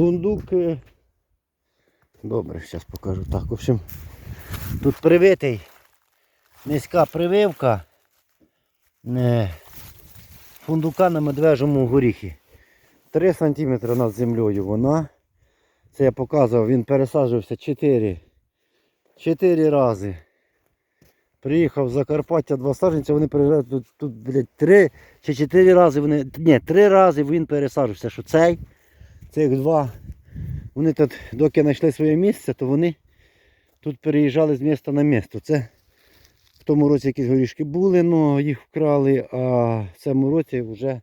Фундук. е, Добре, зараз покажу. Так, в общем, тут привитий. Низька прививка. е, Фундука на медвежому горіхі. 3 см над землею вона. Це я показував, він пересаджувався 4. 4 рази. Приїхав з Закарпаття два саджанця, вони приїжджають тут, тут блядь, 3 чи 4 рази вони. Ні, 3 рази він пересаджувався, що цей, цих два. Вони тут, доки знайшли своє місце, то вони тут переїжджали з міста на місто. Це в тому році якісь горішки були, але їх вкрали, а в цьому році вже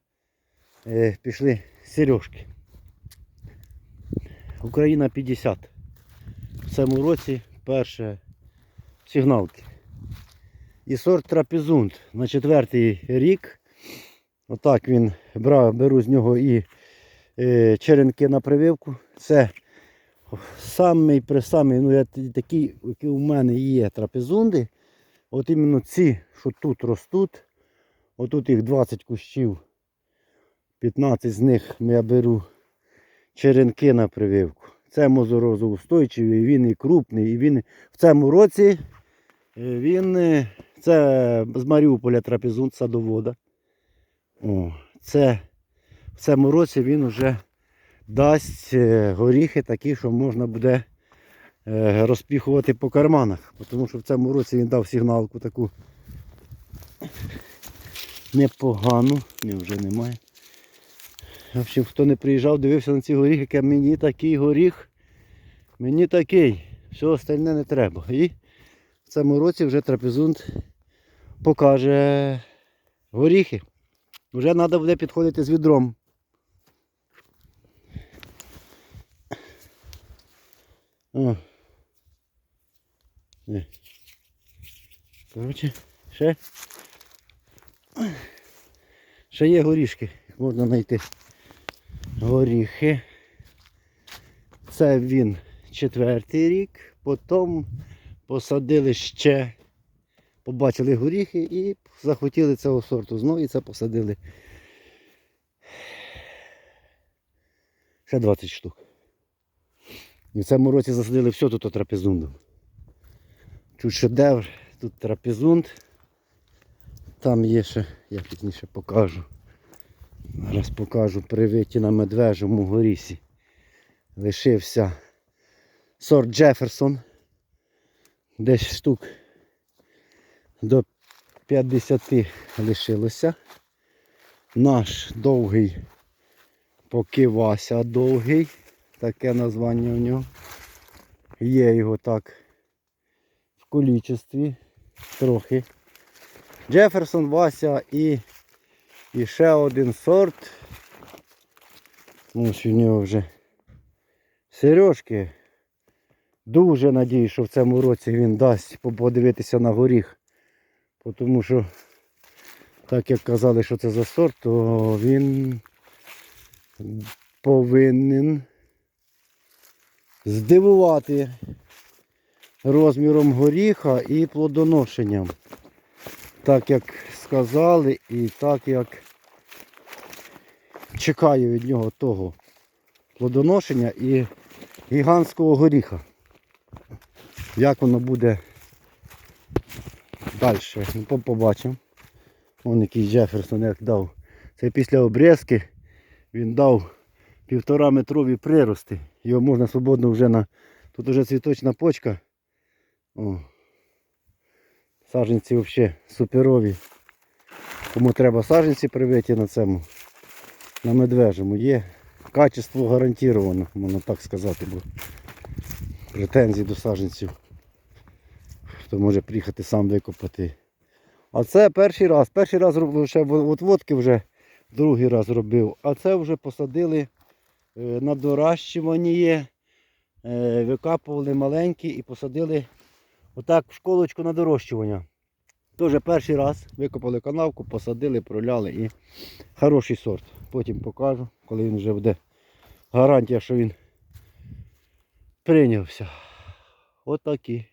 е, пішли сережки. Україна 50. В цьому році перше сигналки. І сорт трапезунд на четвертий рік. Отак він брав, беру з нього і черенки на прививку. Це самий при самий, ну я такі, які у мене є трапезунди. От іменно ці, що тут ростуть. Отут їх 20 кущів. 15 з них я беру черенки на прививку. Це мозорозоустойчивий, він і крупний. І він в цьому році е, він е, це з Маріуполя трапезунт садовода. О, це в цьому році він вже дасть е, горіхи такі, що можна буде е, розпіхувати по карманах. Тому що в цьому році він дав сигналку таку непогану. Ні, вже немає. В общем, хто не приїжджав, дивився на ці горіхи, мені такий горіх, мені такий, все остальне не треба. І в цьому році вже трапезунт покаже горіхи. Вже треба буде підходити з відром. О. Коротше, ще. Ще є горішки, можна знайти. Горіхи. Це він четвертий рік, потім посадили ще, побачили горіхи і захотіли цього сорту. Знову і це посадили. Ще 20 штук. І в цьому році засадили все тут трапезундом. Тут шедевр, тут трапезунд. Там є ще, я пізніше покажу. Зараз покажу привиті на медвежому горісі. Лишився сорт Джеферсон. Десь штук до 50 лишилося. Наш довгий поки Вася довгий. Таке названня у нього. Є його так в количестві трохи. Джеферсон, Вася і, і ще один сорт. Ось у нього вже сережки. Дуже надію, що в цьому році він дасть подивитися на горіх. Тому що, так як казали, що це за сорт, то він повинен здивувати розміром горіха і плодоношенням. Так як сказали і так як чекаю від нього того плодоношення і гігантського горіха. Як воно буде далі, ну, побачимо. Вон який Джеферсон як дав. Це після обрізки він дав півтора метрові прирости. Його можна свободно вже на... Тут вже цвіточна почка. О. Саженці взагалі суперові. Кому треба саженці привиті на цьому, на медвежому, є качество гарантовано, можна так сказати, бо претензій до саженців. Хто може приїхати сам викопати. А це перший раз. Перший раз робив ще от водки вже другий раз робив. А це вже посадили на доращування, е, викапували маленькі і посадили отак в школочку на дорощування. Теж перший раз викопали канавку, посадили, проляли і хороший сорт. Потім покажу, коли він вже буде гарантія, що він прийнявся. Отакі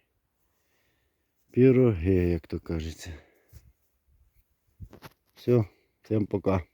піроги, як то кажеться. Все, всім пока.